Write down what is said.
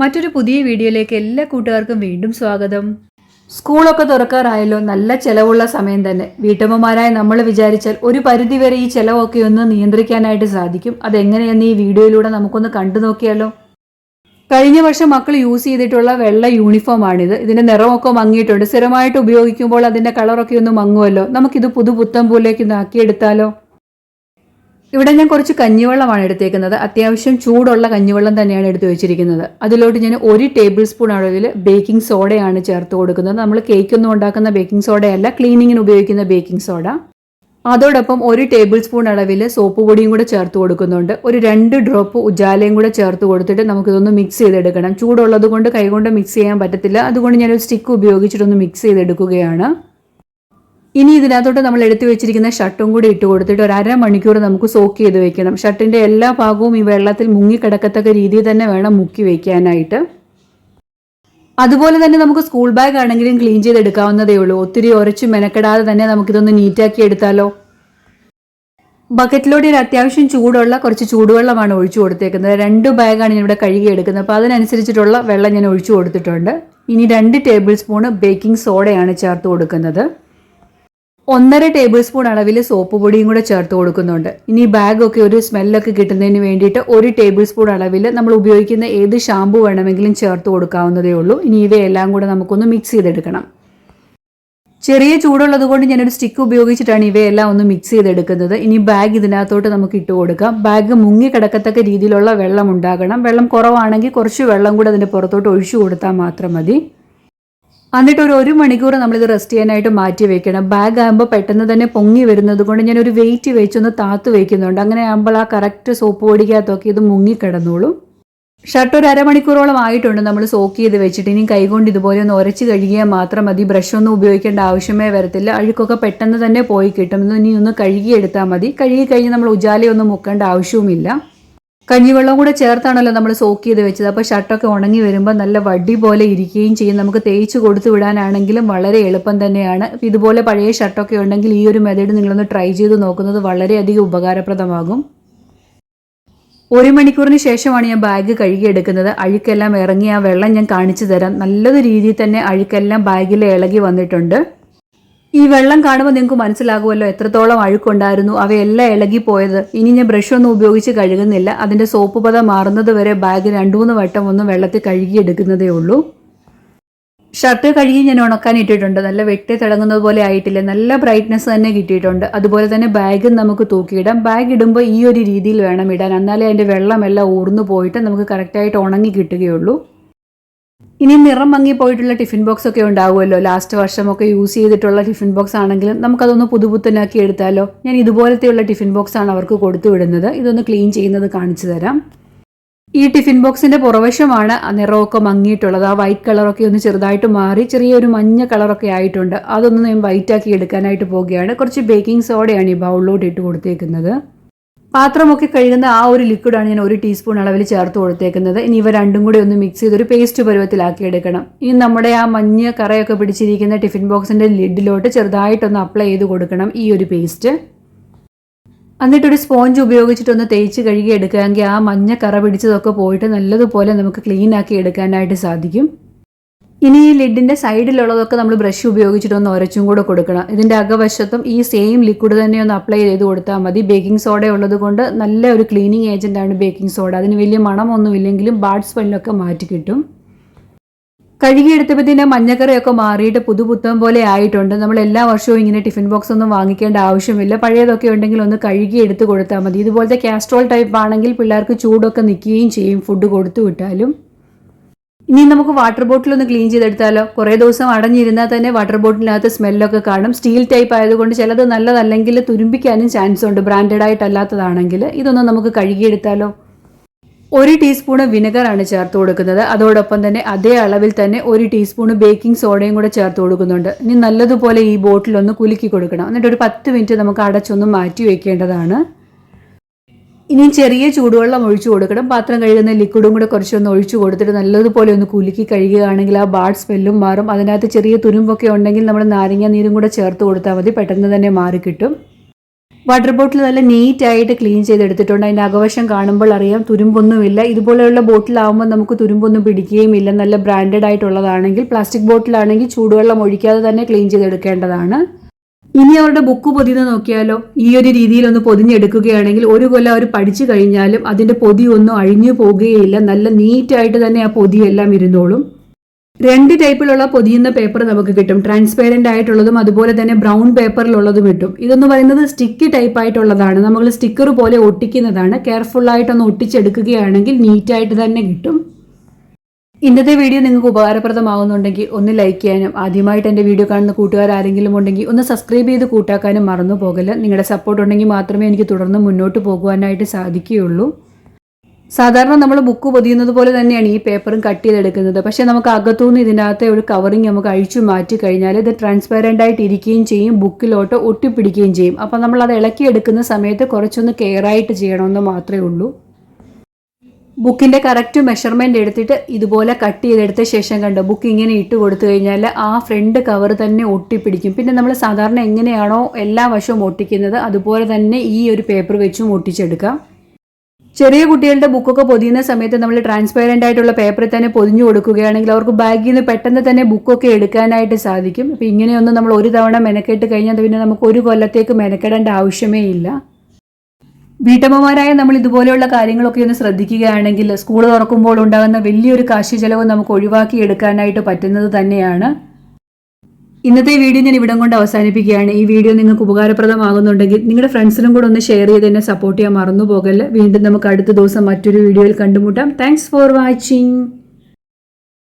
മറ്റൊരു പുതിയ വീഡിയോയിലേക്ക് എല്ലാ കൂട്ടുകാർക്കും വീണ്ടും സ്വാഗതം. സ്കൂളൊക്കെ തുറക്കാറായല്ലോ നല്ല ചിലവുള്ള സമയം തന്നെ. വീട്ടമ്മമാരായ നമ്മൾ വിചാരിച്ചാൽ ഒരു പരിധിവരെ ഈ ചിലവൊക്കെ ഒന്ന് നിയന്ത്രിക്കാനായിട്ട് സാധിക്കും. അതെങ്ങനെയെന്ന് ഈ വീഡിയോയിലൂടെ നമുക്കൊന്ന് കണ്ടു നോക്കിയാലോ? കഴിഞ്ഞ വർഷം മക്കൾ യൂസ് ചെയ്തിട്ടുള്ള വെള്ള യൂണിഫോം ആണിത്. ഇതിന്റെ നിറമൊക്കെ മങ്ങിയിട്ടുണ്ട്. സ്ഥിരമായിട്ട് ഉപയോഗിക്കുമ്പോൾ അതിന്റെ കളറൊക്കെ ഒന്ന് മങ്ങുമല്ലോ. നമുക്കിത് പുതുപുത്തം പോലേക്ക് ഒന്ന് ആക്കിയെടുത്താലോ? ഇവിടെ ഞാൻ കുറച്ച് കഞ്ഞിവെള്ളമാണ് എടുത്തേക്കുന്നത്. അത്യാവശ്യം ചൂടുള്ള കഞ്ഞിവെള്ളം തന്നെയാണ് എടുത്തു വെച്ചിരിക്കുന്നത്. അതിലോട്ട് ഞാൻ ഒരു ടേബിൾ സ്പൂൺ അളവിൽ ബേക്കിംഗ് സോഡയാണ് ചേർത്ത് കൊടുക്കുന്നത്. നമ്മൾ കേക്കൊന്നും ഉണ്ടാക്കുന്ന ബേക്കിംഗ് സോഡയല്ല ക്ലീനിങ്ങിന് ഉപയോഗിക്കുന്ന ബേക്കിംഗ് സോഡ. അതോടൊപ്പം ഒരു ടേബിൾ സ്പൂൺ അളവിൽ സോപ്പ് പൊടിയും കൂടെ ചേർത്ത് കൊടുക്കുന്നുണ്ട്. ഒരു രണ്ട് ഡ്രോപ്പ് ഉജാലയും കൂടെ ചേർത്ത് കൊടുത്തിട്ട് നമുക്കിതൊന്ന് മിക്സ് ചെയ്തെടുക്കണം. ചൂടുള്ളത് കൊണ്ട് കൈകൊണ്ട് മിക്സ് ചെയ്യാൻ പറ്റത്തില്ല. അതുകൊണ്ട് ഞാനൊരു സ്റ്റിക്ക് ഉപയോഗിച്ചിട്ടൊന്ന് മിക്സ് ചെയ്തെടുക്കുകയാണ്. ഇനി ഇതിനകത്തോട്ട് നമ്മൾ എടുത്തു വെച്ചിരിക്കുന്ന ഷർട്ടും കൂടി ഇട്ട് കൊടുത്തിട്ട് ഒരു അര മണിക്കൂർ നമുക്ക് സോക്ക് ചെയ്ത് വെക്കണം. ഷർട്ടിന്റെ എല്ലാ ഭാഗവും ഈ വെള്ളത്തിൽ മുങ്ങിക്കിടക്കത്തക്ക രീതിയിൽ തന്നെ വേണം മുക്കി വെക്കാനായിട്ട്. അതുപോലെ തന്നെ നമുക്ക് സ്കൂൾ ബാഗ് ആണെങ്കിലും ക്ലീൻ ചെയ്തെടുക്കാവുന്നതേ ഉള്ളൂ. ഒത്തിരി ഉരച്ചു മെനക്കെടാതെ തന്നെ നമുക്കിതൊന്ന് നീറ്റാക്കി എടുത്താലോ? ബക്കറ്റിലൂടെ ഒരു അത്യാവശ്യം ചൂടുള്ള കുറച്ച് ചൂടുവെള്ളമാണ് ഒഴിച്ചു കൊടുത്തേക്കുന്നത്. രണ്ട് ബാഗാണ് ഞാൻ ഇവിടെ കഴുകി എടുക്കുന്നത്. അപ്പോൾ അതിനനുസരിച്ചിട്ടുള്ള വെള്ളം ഞാൻ ഒഴിച്ചു കൊടുത്തിട്ടുണ്ട്. ഇനി രണ്ട് ടേബിൾ സ്പൂണ് ബേക്കിംഗ് സോഡയാണ് ചേർത്ത് കൊടുക്കുന്നത്. ഒന്നര ടേബിൾ സ്പൂൺ അളവിൽ സോപ്പ് പൊടിയും കൂടെ ചേർത്ത് കൊടുക്കുന്നുണ്ട്. ഇനി ബാഗൊക്കെ ഒരു സ്മെല്ലൊക്കെ കിട്ടുന്നതിന് വേണ്ടിയിട്ട് ഒരു ടേബിൾ സ്പൂൺ അളവിൽ നമ്മൾ ഉപയോഗിക്കുന്ന ഏത് ഷാമ്പു വേണമെങ്കിലും ചേർത്ത് കൊടുക്കാവുന്നതേ ഉള്ളൂ. ഇനി ഇവയെല്ലാം കൂടെ നമുക്കൊന്ന് മിക്സ് ചെയ്തെടുക്കണം. ചെറിയ ചൂടുള്ളത് കൊണ്ട് ഞാനൊരു സ്റ്റിക്ക് ഉപയോഗിച്ചിട്ടാണ് ഇവയെല്ലാം ഒന്ന് മിക്സ് ചെയ്തെടുക്കുന്നത്. ഇനി ബാഗ് ഇതിനകത്തോട്ട് നമുക്ക് ഇട്ട് കൊടുക്കാം. ബാഗ് മുങ്ങി കിടക്കത്തക്ക രീതിയിലുള്ള വെള്ളം ഉണ്ടാകണം. വെള്ളം കുറവാണെങ്കിൽ കുറച്ച് വെള്ളം കൂടെ അതിന്റെ പുറത്തോട്ട് ഒഴിച്ചു കൊടുത്താൽ മാത്രം മതി. എന്നിട്ട് ഒരു ഒരു മണിക്കൂർ നമ്മളിത് റെസ്റ്റ് ചെയ്യാനായിട്ട് മാറ്റി വെക്കണം. ബാഗ് ആകുമ്പോൾ പെട്ടെന്ന് തന്നെ പൊങ്ങി വരുന്നത് കൊണ്ട് ഞാൻ ഒരു വെയിറ്റ് വെച്ചൊന്ന് താത്ത് വെക്കുന്നുണ്ട്. അങ്ങനെ ആകുമ്പോൾ ആ കറക്റ്റ് സോപ്പ് പൊടിക്കകത്തൊക്കെ ഇത് മുങ്ങി കിടന്നോളും. ഷർട്ട് ഒരു അരമണിക്കൂറോളം ആയിട്ടുണ്ട് നമ്മൾ സോക്ക് ചെയ്ത് വെച്ചിട്ട്. ഇനി കൈകൊണ്ട് ഇതുപോലെ ഒന്ന് ഉരച്ച് കഴുകിയാൽ മാത്രം മതി. ബ്രഷ് ഒന്നും ഉപയോഗിക്കേണ്ട ആവശ്യമേ വരത്തില്ല. അഴുക്കൊക്കെ പെട്ടെന്ന് തന്നെ പോയി കിട്ടും. ഇനി ഒന്ന് കഴുകിയെടുത്താൽ മതി. കഴുകി കഴിഞ്ഞ് നമ്മൾ ഉജാലയൊന്നും മുക്കേണ്ട ആവശ്യവുമില്ല. കഞ്ഞിവെള്ളം കൂടെ ചേർത്താണല്ലോ നമ്മൾ സോക്ക് ചെയ്ത് വെച്ചത്. അപ്പോൾ ഷർട്ടൊക്കെ ഉണങ്ങി വരുമ്പോൾ നല്ല വടി പോലെ ഇരിക്കുകയും ചെയ്യും. നമുക്ക് തേച്ച് കൊടുത്തു വിടാനാണെങ്കിലും വളരെ എളുപ്പം തന്നെയാണ്. ഇതുപോലെ പഴയ ഷർട്ടൊക്കെ ഉണ്ടെങ്കിൽ ഈ ഒരു മെത്തേഡ് നിങ്ങളൊന്ന് ട്രൈ ചെയ്ത് നോക്കുന്നത് വളരെയധികം ഉപകാരപ്രദമാകും. ഒരു മണിക്കൂറിന് ശേഷമാണ് ഞാൻ ബാഗ് കഴുകിയെടുക്കുന്നത് അഴുക്കെല്ലാം ഇറങ്ങി ആ വെള്ളം ഞാൻ കാണിച്ചു തരാം. നല്ലൊരു രീതിയിൽ തന്നെ അഴുക്കെല്ലാം ബാഗിൽ ഇളകി വന്നിട്ടുണ്ട്. ഈ വെള്ളം കാണുമ്പോൾ നിങ്ങൾക്ക് മനസ്സിലാകുമല്ലോ എത്രത്തോളം അഴുക്കുണ്ടായിരുന്നു. അവയെല്ലാം ഇളകി പോയത് ഇനി ഞാൻ ബ്രഷ് ഒന്നും ഉപയോഗിച്ച് കഴുകുന്നില്ല. അതിന്റെ സോപ്പ് പത മാറുന്നത് വരെ ബാഗ് രണ്ടു മൂന്ന് വട്ടം ഒന്ന് വെള്ളത്തിൽ കഴുകി എടുക്കുന്നതേ ഉള്ളൂ. ഷർട്ട് കഴുകി ഞാൻ ഉണക്കാൻ ഇട്ടിട്ടുണ്ട്. നല്ല വെട്ടി തിളങ്ങുന്നത് പോലെ ആയിട്ടില്ല. നല്ല ബ്രൈറ്റ്നസ് തന്നെ കിട്ടിയിട്ടുണ്ട്. അതുപോലെ തന്നെ ബാഗും നമുക്ക് തൂക്കിയിടാം. ബാഗ് ഇടുമ്പോൾ ഈ ഒരു രീതിയിൽ വേണം ഇടാൻ. എന്നാലേ അതിന്റെ വെള്ളമെല്ലാം ഊർന്നു പോയിട്ട് നമുക്ക് കറക്റ്റായിട്ട് ഉണങ്ങി കിട്ടുകയുള്ളൂ. ഇനി നിറം മങ്ങിപ്പോയിട്ടുള്ള ടിഫിൻ ബോക്സ് ഒക്കെ ഉണ്ടാവുമല്ലോ. ലാസ്റ്റ് വർഷമൊക്കെ യൂസ് ചെയ്തിട്ടുള്ള ടിഫിൻ ബോക്സ് ആണെങ്കിലും നമുക്കതൊന്ന് പുതുപുത്തനാക്കി എടുത്താലോ? ഞാൻ ഇതുപോലത്തെയുള്ള ടിഫിൻ ബോക്സ് ആണ് അവർക്ക് കൊടുത്തു വിടുന്നത്. ഇതൊന്ന് ക്ലീൻ ചെയ്യുന്നത് കാണിച്ചു തരാം. ഈ ടിഫിൻ ബോക്സിന്റെ പുറവശമാണ് നിറമൊക്കെ മങ്ങിയിട്ടുള്ളത്. ആ വൈറ്റ് കളറൊക്കെ ഒന്ന് ചെറുതായിട്ട് മാറി ചെറിയൊരു മഞ്ഞ കളറൊക്കെ ആയിട്ടുണ്ട്. അതൊന്ന് ഞാൻ വൈറ്റ് ആക്കി എടുക്കാനായിട്ട് പോവുകയാണ്. കുറച്ച് ബേക്കിംഗ് സോഡയാണ് ഈ ബൗളിലോട്ട് ഇട്ട് കൊടുത്തേക്കുന്നത്. പാത്രമൊക്കെ കഴുകുന്ന ആ ഒരു ലിക്വിഡാണ് ഞാൻ ഒരു ടീസ്പൂൺ അളവിൽ ചേർത്ത് കൊടുത്തേക്കുന്നത്. ഇനി ഇവ രണ്ടും കൂടി ഒന്ന് മിക്സ് ചെയ്ത് ഒരു പേസ്റ്റ് പരുവത്തിലാക്കി എടുക്കണം. ഇനി നമ്മുടെ ആ മഞ്ഞ കറയൊക്കെ പിടിച്ചിരിക്കുന്ന ടിഫിൻ ബോക്സിന്റെ ലിഡിലോട്ട് ചെറുതായിട്ടൊന്ന് അപ്ലൈ ചെയ്ത് കൊടുക്കണം ഈ ഒരു പേസ്റ്റ് എന്നിട്ടൊരു സ്പോഞ്ച് ഉപയോഗിച്ചിട്ടൊന്ന് തേച്ച് കഴുകി എടുക്കുകയെങ്കിൽ ആ മഞ്ഞ കറ പിടിച്ചതൊക്കെ പോയിട്ട് നല്ലതുപോലെ നമുക്ക് ക്ലീൻ ആക്കി എടുക്കാനായിട്ട് സാധിക്കും. ഇനി ഈ ലിഡിന്റെ സൈഡിലുള്ളതൊക്കെ നമ്മൾ ബ്രഷ് ഉപയോഗിച്ചിട്ടൊന്ന് ഒരച്ചും കൂടെ കൊടുക്കണം. ഇതിന്റെ അകവശത്തും ഈ സെയിം ലിക്വിഡ് തന്നെ ഒന്ന് അപ്ലൈ ചെയ്ത് കൊടുത്താൽ മതി. ബേക്കിംഗ് സോഡ ഉള്ളത് കൊണ്ട് നല്ല ഒരു ക്ലീനിങ് ഏജന്റ് ആണ് ബേക്കിംഗ് സോഡ അതിന് വലിയ മണമൊന്നും ഇല്ലെങ്കിലും ബാഡ് സ്മെല്ലൊക്കെ മാറ്റി കിട്ടും. കഴുകിയെടുത്തപ്പോൾ തന്നെ മഞ്ഞക്കറിയൊക്കെ മാറിയിട്ട് പുതുപുത്തം പോലെ ആയിട്ടുണ്ട്. നമ്മൾ എല്ലാ വർഷവും ഇങ്ങനെ ടിഫിൻ ബോക്സ് ഒന്നും വാങ്ങിക്കേണ്ട ആവശ്യമില്ല. പഴയതൊക്കെ ഉണ്ടെങ്കിൽ ഒന്ന് കഴുകി എടുത്ത് കൊടുത്താൽ മതി. ഇതുപോലത്തെ കാസ്ട്രോൾ ടൈപ്പ് ആണെങ്കിൽ പിള്ളേർക്ക് ചൂടൊക്കെ നിൽക്കുകയും ചെയ്യും. ഫുഡ് കൊടുത്തു വിട്ടാലും. ഇനി നമുക്ക് വാട്ടർ ബോട്ടിൽ ഒന്ന് ക്ലീൻ ചെയ്തെടുത്താലോ? കുറേ ദിവസം അടഞ്ഞിരുന്നാൽ തന്നെ വാട്ടർ ബോട്ടിലിനകത്ത് സ്മെല്ലൊക്കെ കാണും. സ്റ്റീൽ ടൈപ്പ് ആയതുകൊണ്ട് ചിലത് നല്ലതല്ലെങ്കിൽ തുരുമ്പിക്കാനും ചാൻസ് ഉണ്ട്. ബ്രാൻഡഡ് ആയിട്ടല്ലാത്തതാണെങ്കിൽ ഇതൊന്ന് നമുക്ക് കഴുകിയെടുത്താലോ? ഒരു ടീസ്പൂണ് വിനെഗറാണ് ചേർത്ത് കൊടുക്കുന്നത്. അതോടൊപ്പം തന്നെ അതേ അളവിൽ തന്നെ ഒരു ടീസ്പൂണ് ബേക്കിംഗ് സോഡയും കൂടെ ചേർത്ത് കൊടുക്കുന്നുണ്ട്. ഇനി നല്ലതുപോലെ ഈ ബോട്ടിലൊന്ന് കുലുക്കി കൊടുക്കണം. എന്നിട്ട് ഒരു പത്ത് മിനിറ്റ് നമുക്ക് അടച്ചൊന്ന് മാറ്റി വെക്കേണ്ടതാണ്. ഇനി ചെറിയ ചൂടുവെള്ളം ഒഴിച്ചു കൊടുക്കണം. പാത്രം കഴുകുന്ന ലിക്വിഡും കൂടെ കുറച്ചൊന്ന് ഒഴിച്ചു കൊടുത്തിട്ട് നല്ലതുപോലെ ഒന്ന് കുലുക്കി കഴുകുകയാണെങ്കിൽ ആ ബാഡ് സ്മെല്ലും മാറും. അതിനകത്ത് ചെറിയ തുരുമ്പൊക്കെ ഉണ്ടെങ്കിൽ നമ്മൾ നാരങ്ങ നീരും കൂടെ ചേർത്ത് കൊടുത്താൽ മതി. പെട്ടെന്ന് തന്നെ മാറി കിട്ടും. വാട്ടർ ബോട്ടിൽ നല്ല നീറ്റ് ആയിട്ട് ക്ലീൻ ചെയ്തെടുത്തിട്ടുണ്ട്. അതിന്റെ അകവശം കാണുമ്പോൾ അറിയാം തുരുമ്പൊന്നുമില്ല. ഇതുപോലെയുള്ള ബോട്ടിലാവുമ്പോൾ നമുക്ക് തുരുമ്പൊന്നും പിടിക്കുകയും ഇല്ല നല്ല ബ്രാൻഡഡ് ആയിട്ടുള്ളതാണെങ്കിൽ പ്ലാസ്റ്റിക് ബോട്ടിലാണെങ്കിൽ ചൂടുവെള്ളം ഒഴിക്കാതെ തന്നെ ക്ലീൻ ചെയ്തെടുക്കേണ്ടതാണ്. ഇനി അവരുടെ ബുക്ക് പൊതിന്ന് നോക്കിയാലോ? ഈ ഒരു രീതിയിൽ ഒന്ന് പൊതിഞ്ഞെടുക്കുകയാണെങ്കിൽ ഒരു കൊല്ലം അവർ പഠിച്ചു കഴിഞ്ഞാലും അതിന്റെ പൊതി ഒന്നും അഴിഞ്ഞു പോകുകയില്ല. നല്ല നീറ്റായിട്ട് തന്നെ ആ പൊതിയെല്ലാം ഇരുന്നോളും. രണ്ട് ടൈപ്പിലുള്ള പൊതിയുന്ന പേപ്പർ നമുക്ക് കിട്ടും. ട്രാൻസ്പെയറന്റ് ആയിട്ടുള്ളതും അതുപോലെ തന്നെ ബ്രൗൺ പേപ്പറിലുള്ളതും കിട്ടും. ഇതെന്ന് പറയുന്നത് സ്റ്റിക്ക് ടൈപ്പ് ആയിട്ടുള്ളതാണ്. നമ്മൾ സ്റ്റിക്കർ പോലെ ഒട്ടിക്കുന്നതാണ്. കെയർഫുൾ ആയിട്ടൊന്ന് ഒട്ടിച്ചെടുക്കുകയാണെങ്കിൽ നീറ്റായിട്ട് തന്നെ കിട്ടും. ഇന്നത്തെ വീഡിയോ നിങ്ങൾക്ക് ഉപകാരപ്രദമാകുന്നുണ്ടെങ്കിൽ ഒന്ന് ലൈക്ക് ചെയ്യാനും ആദ്യമായിട്ട് എന്റെ വീഡിയോ കാണുന്ന കൂട്ടുകാർ ആരെങ്കിലും ഉണ്ടെങ്കിൽ ഒന്ന് സബ്സ്ക്രൈബ് ചെയ്ത് കൂട്ടാക്കാനും മറന്നു പോകല്ല. നിങ്ങളുടെ സപ്പോർട്ട് ഉണ്ടെങ്കിൽ മാത്രമേ എനിക്ക് തുടർന്ന് മുന്നോട്ട് പോകുവാനായിട്ട് സാധിക്കുകയുള്ളൂ. സാധാരണ നമ്മൾ ബുക്ക് പൊതിയുന്നത് പോലെ തന്നെയാണ് ഈ പേപ്പറും കട്ട് ചെയ്തെടുക്കുന്നത്. പക്ഷേ നമുക്ക് അകത്തുനിന്ന് ഇതിനകത്തെ ഒരു കവറിങ് നമുക്ക് അഴിച്ചു മാറ്റി കഴിഞ്ഞാൽ ഇത് ട്രാൻസ്പെറന്റ് ആയിട്ട് ഇരിക്കുകയും ചെയ്യും ബുക്കിലോട്ട് ഒട്ടിപ്പിടിക്കുകയും ചെയ്യും. അപ്പം നമ്മൾ അത് ഇളക്കിയെടുക്കുന്ന സമയത്ത് കുറച്ചൊന്ന് കെയറായിട്ട് ചെയ്യണമെന്ന് മാത്രമേ ഉള്ളൂ. ബുക്കിന്റെ കറക്റ്റ് മെഷർമെന്റ് എടുത്തിട്ട് ഇതുപോലെ കട്ട് ചെയ്തെടുത്ത ശേഷം കണ്ടോ ബുക്ക് ഇങ്ങനെ ഇട്ട് കൊടുത്തു കഴിഞ്ഞാൽ ആ ഫ്രണ്ട് കവർ തന്നെ ഒട്ടിപ്പിടിക്കും. പിന്നെ നമ്മൾ സാധാരണ എങ്ങനെയാണോ എല്ലാ വശവും ഒട്ടിക്കുന്നത് അതുപോലെ തന്നെ ഈ ഒരു പേപ്പർ വെച്ചും ഒട്ടിച്ചെടുക്കാം. ചെറിയ കുട്ടികളുടെ ബുക്കൊക്കെ പൊതിയുന്ന സമയത്ത് നമ്മൾ ട്രാൻസ്പെറന്റ് ആയിട്ടുള്ള പേപ്പറിൽ തന്നെ പൊതിഞ്ഞു കൊടുക്കുകയാണെങ്കിൽ അവർക്ക് ബാഗിൽ നിന്ന് പെട്ടെന്ന് തന്നെ ബുക്കൊക്കെ എടുക്കാനായിട്ട് സാധിക്കും. അപ്പോൾ ഇങ്ങനെയൊന്നും നമ്മൾ ഒരു തവണ മെനക്കെട്ട് കഴിഞ്ഞാൽ പിന്നെ നമുക്ക് ഒരു കൊല്ലത്തേക്ക് മെനക്കെടേണ്ട ആവശ്യമേ ഇല്ല. വീട്ടമ്മമാരായ നമ്മൾ ഇതുപോലെയുള്ള കാര്യങ്ങളൊക്കെ ഒന്ന് ശ്രദ്ധിക്കുകയാണെങ്കിൽ സ്കൂൾ തുറക്കുമ്പോൾ ഉണ്ടാകുന്ന വലിയൊരു കാശി ചെലവ് നമുക്ക് ഒഴിവാക്കി എടുക്കാനായിട്ട് പറ്റുന്നത് തന്നെയാണ്. ഇന്നത്തെ വീഡിയോ ഞാൻ ഇവിടം കൊണ്ട് അവസാനിപ്പിക്കുകയാണ്. ഈ വീഡിയോ നിങ്ങൾക്ക് ഉപകാരപ്രദമാകുന്നുണ്ടെങ്കിൽ നിങ്ങളുടെ ഫ്രണ്ട്സിനും കൂടെ ഒന്ന് ഷെയർ ചെയ്ത് എന്നെ സപ്പോർട്ട് ചെയ്യാൻ മറന്നു പോകല്ല വീണ്ടും നമുക്ക് അടുത്ത ദിവസം മറ്റൊരു വീഡിയോയിൽ കണ്ടുമുട്ടാം. Thanks for watching